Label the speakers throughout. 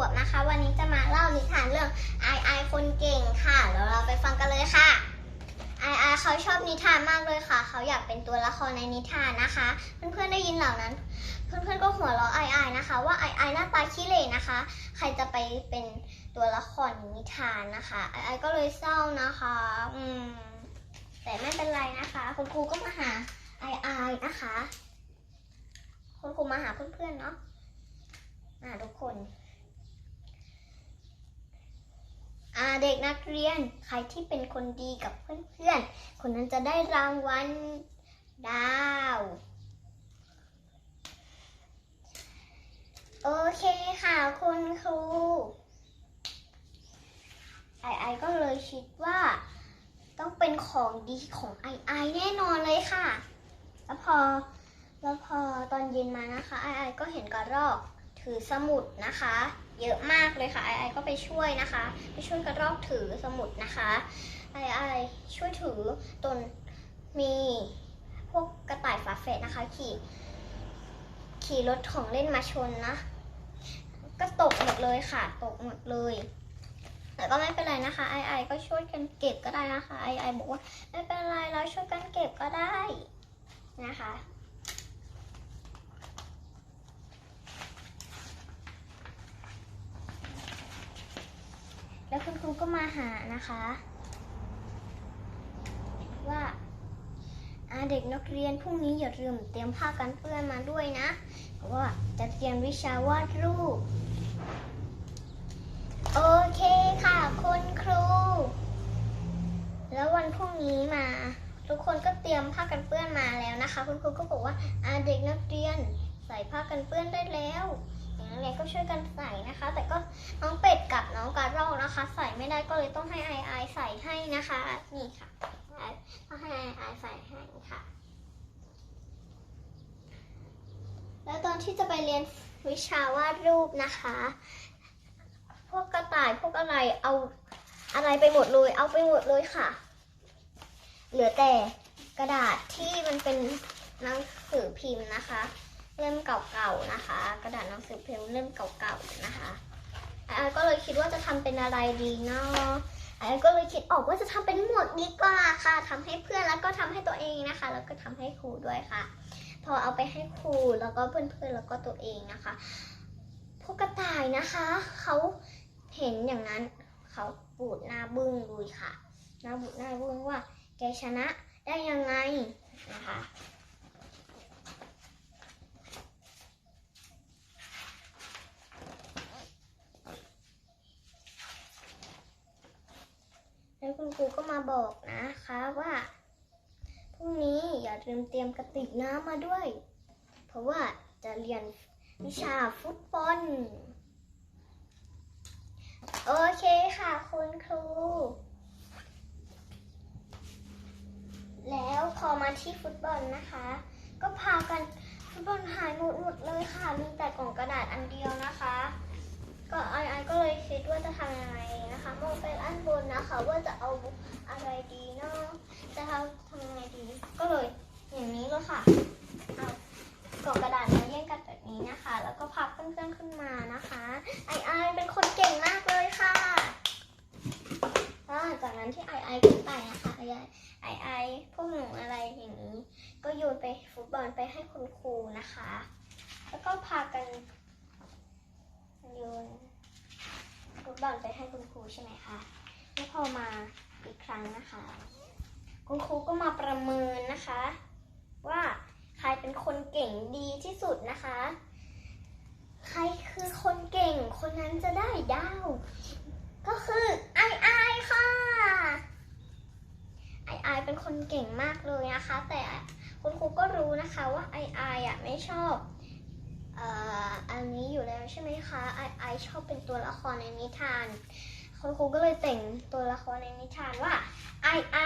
Speaker 1: วบนะคะ วันนี้จะมาเล่านิทานเรื่องไอไอคนเก่งค่ะเดี๋ยวเราไปฟังกันเลยค่ะไอไอเขาชอบนิทานมากเลยค่ะ เขาอยากเป็นตัวละครในนิทานนะคะ เพื่อนๆได้ยินเหล่านั้น เพื่อนๆก็หัวเราะไอไอนะคะ ว่าไอไอหน้าตาขี้เหร่นะคะ ใครจะไปเป็นตัวละครนิทานนะคะไอไอก็เลยเศร้านะคะ อืมแต่ไม่เป็นไรนะคะ คุณครูก็มาหาไอไอนะคะ คุณครูมาหาเพื่อนๆเนาะมาทุกคน อ่า เด็กนักเรียนใครที่เป็นคนดีกับเพื่อนๆ คนนั้นจะได้รางวัลดาว โอเคค่ะคุณครู ไอไอก็เลยคิดว่า ต้องเป็นของดีของไอไอแน่นอนเลยค่ะ แล้วพอแล้วพอตอนเย็นมานะคะ ไอไอก็เห็นกระรอก ถือสมุดนะคะ เยอะมากเลยค่ะไอไอก็ไปช่วยนะคะ ไปช่วยกระรอกถือสมุดนะคะไอไอช่วยถือตนมีพวกกระต่ายฝาแฝดนะคะขี่ขี่รถของเล่นมาชนนะ ก็ตกหมดเลยค่ะ ตกหมดเลย แต่ก็ไม่เป็นไรนะคะไอไอก็ช่วยกันเก็บก็ได้นะคะไอไอบอกว่าไม่เป็นไรเราช่วยกันเก็บก็ได้นะคะ แล้วคุณครูก็มาหานะคะ ว่าอาเด็กนักเรียนพรุ่งนี้อย่าลืมเตรียมผ้ากันเปื้อนมาด้วยนะ เพราะว่าจะเรียนวิชาวาดรูป โอเคค่ะคุณครู แล้ววันพรุ่งนี้มา ทุกคนก็เตรียมผ้ากันเปื้อนมาแล้วนะคะ คุณครูก็บอกว่าอ่าเด็กนักเรียนใส่ผ้ากันเปื้อนได้แล้ว อย่างนั้นเลยก็ช่วยกันใส่นะคะ แต่ก็น้องเป็ดกับน้องกระรอกนะคะ ใส่ไม่ได้ก็เลยต้องให้ไอไอใส่ให้นะคะ นี่ค่ะต้องให้ไอไอใส่ให้ค่ะ แล้วตอนที่จะไปเรียนวิชาวาดรูปนะคะ พวกกระต่ายพวกอะไรเอาอะไรไปหมดเลย เอาไปหมดเลยค่ะ เหลือแต่กระดาษที่มันเป็นหนังสือพิมพ์นะคะ เล่มเก่าๆนะคะ กระดาษหนังสือพิมพ์เล่มเก่าๆนะคะไอ้ก็เลยคิดว่าจะทำเป็นอะไรดีเนาะไอ้ก็เลยคิดออกว่าจะทำเป็นหมวกดีกว่าค่ะทำให้เพื่อนแล้วก็ทำให้ตัวเองนะคะ แล้วก็ทำให้ครูด้วยค่ะ พอเอาไปให้ครูแล้วก็เพื่อนๆแล้วก็ตัวเองนะคะพวกกระต่ายนะคะเขาเห็นอย่างนั้นเขาปูดหน้าบึ้งลุยค่ะหน้าบูดหน้าบึ้งว่าแกชนะได้ยังไงนะคะ แล้วคุณค รูก็มาบอกนะคะว่าพรุ่งนี้อย่าลืมเตรียมกระติกน้ำมาด้วย เพราะว่าจะเรียนวิชาฟุตบอลโอเคค่ะคุณครู แล้วพอมาที่ฟุตบอลนะคะ ก็พากันฟุตบอลหายหมดหมดเลยค่ะ มีแต่กล่องกระดาษอันเดียวนะคะ ก็ไอไอก็เลยคิดว่าจะทำยังไงนะคะมองไปอันบนนะคะ ว่าจะเอาอะไรดีเนาะจะทำทำยังไงดี ก็เลยอย่างนี้เลยค่ะเอากล่องกระดาษมาแย่งกันแบบนี้นะคะ แล้วก็พับเพื่อนๆขึ้นมานะคะ ไอไอเป็นคนเก่งมากเลยค่ะแล้วหลังจากนั้นที่ไอไอขึ้นไปนะคะไอไอไอพวกหนูอะไรอย่างนี้ ก็โยนไปฟุตบอลไปให้คุณครูนะคะ แล้วก็พากัน โยนฟุตบอลไปให้คุณครูใช่ไหมคะแล้วพอมาอีกครั้งนะคะ คุณครูก็มาประเมินนะคะ ว่าใครเป็นคนเก่งดีที่สุดนะคะ ใครคือคนเก่งคนนั้นจะได้ดาว ก็คือไอไอค่ะไอไอเป็นคนเก่งมากเลยนะคะ แต่คุณครูก็รู้นะคะว่าไอไออะไม่ชอบ อันนี้อยู่แล้วใช่ไหมคะไอไอชอบเป็นตัวละครในนิทานคุณครูก็เลยแต่งตัวละครในนิทานว่าไอไอ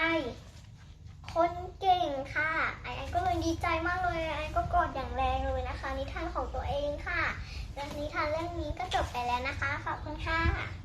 Speaker 1: คนเก่งค่ะ ไอไอก็เลยดีใจมากเลยไอก็กอดอย่างแรงเลยนะคะ นิทานของตัวเองค่ะและนิทานเรื่องนี้ก็จบไปแล้วนะคะขอบคุณค่ะ